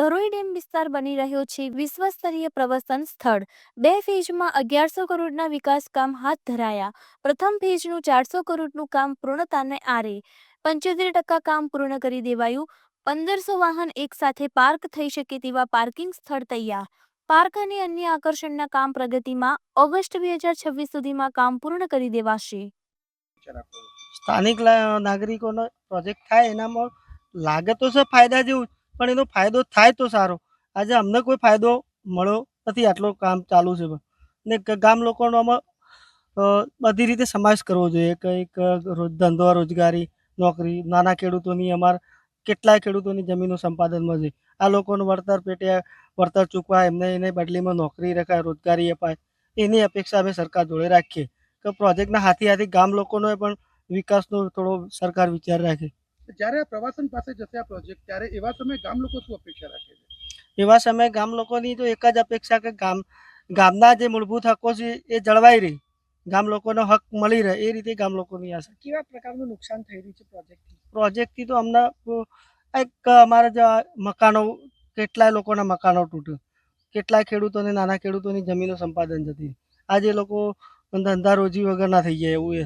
Dharoi dam વિસ્તાર બની રહ્યો છે. વિશ્વસ્તરીય પ્રવાસન સ્થળ. બે ફેઝમાં અગિયારસો કરોડના વિકાસ કામ હાથ ધરાયા. પ્રથમ ફેઝનું ચારસો કરોડનું કામ પૂર્ણતાને આરે. પંચોતેર ટકા કામ પૂર્ણ કરી દેવાયું. પંદરસો વાહન એકસાથે પાર્ક થઈ શકે તેવા પાર્કિંગ સ્થળ તૈયાર. પાર્ક અને અન્ય આકર્ષણના કામ પ્રગતિમાં ઓગસ્ટ બે હજાર છવ્વીસ સુધીમાં કામ પૂર્ણ કરી દેવાશે. સ્થાનિક નાગરિકોનો પ્રોજેક્ટ થાય એનામાં લાગે તો છે ફાયદા જેવું પણ એનો ફાયદો થાય તો સારો. આજે અમને કોઈ ફાયદો મળ્યો નથી, આટલું કામ ચાલુ છે. ને ગામ લોકોનો આમાં બધી રીતે સમાવેશ કરવો જોઈએ. કંઈક રોજ ધંધો, રોજગારી, નોકરી, નાના ખેડૂતોની અમાર, કેટલાય ખેડૂતોની જમીનો સંપાદનમાં છે. આ લોકોનું વળતર પેટે, વળતર ચૂકવાય, એમને એને બદલીમાં નોકરી રખાય, રોજગારી અપાય. એની અપેક્ષા અમે સરકાર જોડે રાખીએ. કે પ્રોજેક્ટના હાથી હાથી ગામ લોકોનો પણ વિકાસનો થોડો સરકાર વિચાર રાખે. જ્યારે આ પ્રવાસન પાસે જશે આ પ્રોજેક્ટ ત્યારે એવા સમયે ગામ લોકો શું અપેક્ષા રાખે છે? એવા સમયે ગામ લોકોની તો એક જ અપેક્ષા કે ગામ ગામના જે મૂળભૂત હકો છે એ જળવાઈ રહી. ગામ લોકોનો હક મળી રહે એ રીતે ગામ લોકોની આશા. કેવા પ્રકારનું નુકસાન થઈ રહ્યું છે પ્રોજેક્ટથી પ્રોજેક્ટથી તો અમને એક અમારા જે મકાનો કેટલાય લોકોના મકાનો તૂટ્યું. કેટલાય ખેડૂતોને નાના ખેડૂતોની જમીનો સંપાદન જતી. આજે લોકો ધંધા રોજી વગરના થઈ જાય એવું એ.